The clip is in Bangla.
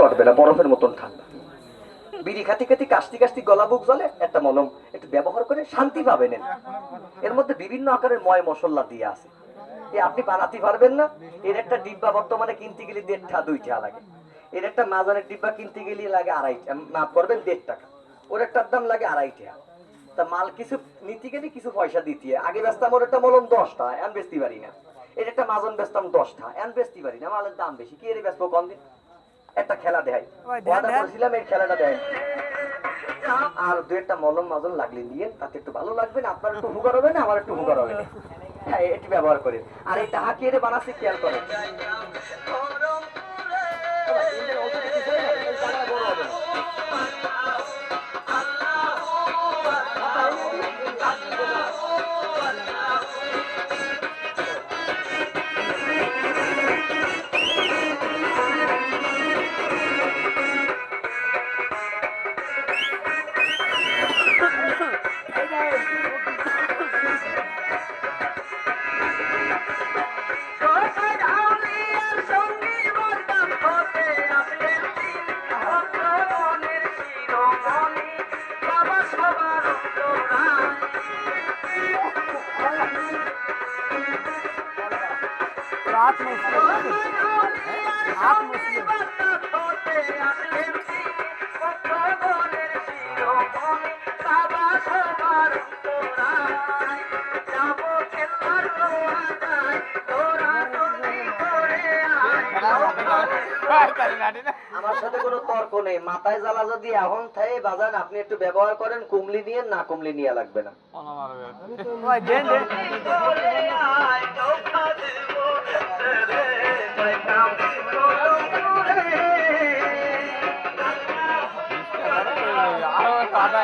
করবে না, বরফের মতন ঠান্ডা। বিড়ি খাতি খাতি, কাশতি কাশতি, গলা বুক জলে একটা মলম একটু ব্যবহার করে শান্তি পাবেন এর। মধ্যে বিভিন্ন আকারের ময় মশলা দিয়ে আছে। এ আপনি বানাতে পারবেন না, এর একটা ডিব্বা বর্তমানে কিনতে গেলে দেড়টা, দুইটা লাগে। এর একটা মাজানের ডিব্বা কিনতে গেলে লাগে আড়াই মাফ করবেন, দেড় টাকা। ওর একটার দাম লাগে আড়াই টাকা। তা মাল কিছু নিতে গেলে কিছু পয়সা দিতে আগে বেচতাম ওর একটা মলম দশটা, এখন বেচতে পারি না। এর একটা মাজন বেচতাম দশটা, এখন বেচতে পারি না। মালের দাম বেশি, কি এর ব্যস্ত কম দিন একটা খেলা দেয় ওয়াদা করেছিলাম এই খেলাটা দেয় আর দু একটা মলম মাজন লাগলে নিয়ে তাতে একটু ভালো লাগবে না আপনার একটু হুগার হবে না আমার একটু হুগার হবে না। হ্যাঁ এটি ব্যবহার করে আর এই টাকা বানাসি বানাচ্ছে খেয়াল করে মুসলিম রাত মুসলিম আমার সাথে কোনো তর্ক নেই। মাথায় জ্বালা যদি এখন থাকে বাজান আপনি একটু ব্যবহার করেন কুমলি নিয়ে না কুমলি নিয়ে লাগবে না। ได้